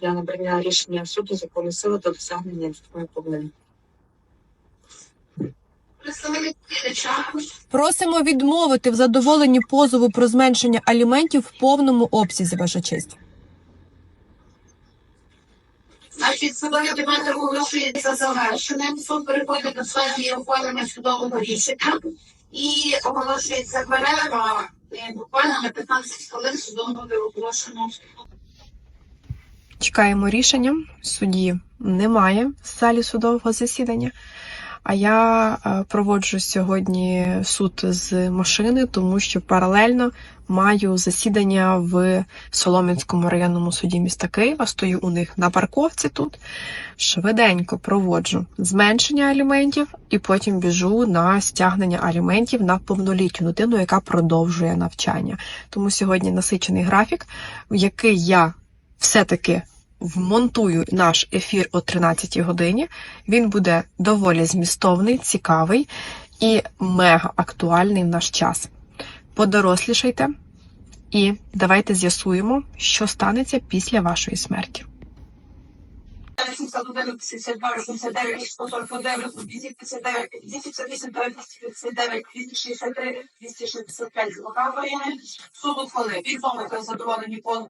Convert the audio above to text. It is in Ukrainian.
для набрання рішення суду закону сили та досягнення відповідної повинні. Просимо відмовити в задоволенні позову про зменшення аліментів в повному обсязі, ваша честь. Значить, судові документи оголошується завершеним. Суд переходить до стадії ухвалення судового рішення і оголошується перерва. Буквально на 15 хвилин буде оголошено. Чекаємо рішення. Судді немає в залі судового засідання. А я е, проводжу сьогодні суд з машини, тому що паралельно маю засідання в Солом'янському районному суді міста Києва. Стою у них на парковці тут. Швиденько проводжу зменшення аліментів і потім біжу на стягнення аліментів на повнолітню дитину, яка продовжує навчання. Тому сьогодні насичений графік, який я все-таки вмонтую наш ефір о 13 годині. Він буде доволі змістовний, цікавий і мега актуальний в наш час. Подорослішайте і давайте з'ясуємо, що станеться після вашої смерті. 81, 52, 89, 149, 259, 258, 259, 263, 265 злокавлення. Суд ухвалив відмовити в задоволенні позову